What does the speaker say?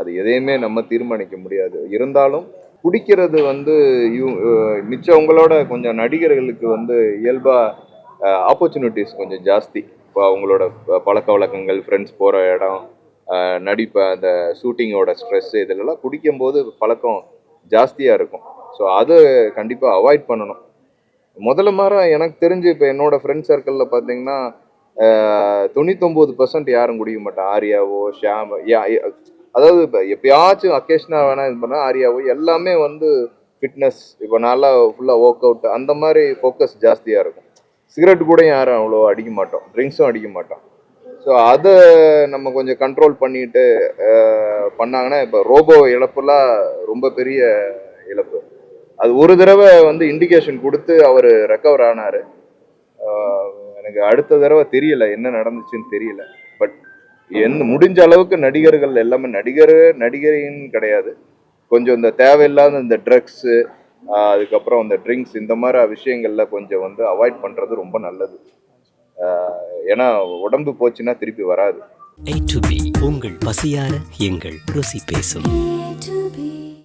அது எதையுமே நம்ம தீர்மானிக்க முடியாது. இருந்தாலும் குடிக்கிறது வந்து மிச்சவங்களோட கொஞ்சம் நடிகர்களுக்கு வந்து இயல்பாக ஆப்பர்ச்சுனிட்டிஸ் கொஞ்சம் ஜாஸ்தி. இப்போ அவங்களோட பழக்க வழக்கங்கள் ஃப்ரெண்ட்ஸ் போகிற இடம் நடிப்பை அந்த ஷூட்டிங்கோட ஸ்ட்ரெஸ் இதிலெல்லாம் குடிக்கும்போது பழக்கம் ஜாஸ்தியாக இருக்கும். ஸோ அதை கண்டிப்பாக அவாய்ட் பண்ணணும். முதல்ல மாதிரி எனக்கு தெரிஞ்சு இப்போ என்னோடய ஃப்ரெண்ட் சர்க்கிளில் பார்த்தீங்கன்னா தொண்ணூத்தொம்பது பர்சன்ட் யாரும் குடிக்க மாட்டேன் ஆரியாவோ ஷியாம் யா- அதாவது இப்போ எப்பயாச்சும் அக்கேஷனாக வேணால் இது பண்ணால் ஆரியாவோ எல்லாமே வந்து ஃபிட்னஸ் இப்போ நல்லா ஃபுல்லாக ஒர்க் அவுட் அந்த மாதிரி ஃபோக்கஸ் ஜாஸ்தியாக இருக்கும். சிகரெட் கூட யாரும் அவ்வளோ அடிக்க மாட்டோம். ட்ரிங்க்ஸும் அடிக்க மாட்டோம். ஸோ அதை நம்ம கொஞ்சம் கண்ட்ரோல் பண்ணிட்டு பண்ணாங்கன்னா இப்போ ரோபோ இழப்புலாம் ரொம்ப பெரிய இழப்பு. அது ஒரு தடவை வந்து இண்டிகேஷன் கொடுத்து அவர் ரெக்கவர் ஆனார். எனக்கு அடுத்த தடவை தெரியல என்ன நடந்துச்சுன்னு தெரியல. பட் எந்த முடிஞ்ச அளவுக்கு நடிகர்கள் எல்லாமே நடிகர் நடிகரின்னு கிடையாது. கொஞ்சம் இந்த தேவையில்லாத இந்த ட்ரக்ஸு அதுக்கப்புறம் இந்த ட்ரிங்க்ஸ் இந்த மாதிரி விஷயங்கள்ல கொஞ்சம் வந்து அவாய்ட் பண்ணுறது ரொம்ப நல்லது. ஏன்னா உடம்பு போச்சுன்னா திருப்பி வராது. A to B உங்கள் பசியார எங்கள் ருசி பேசும்.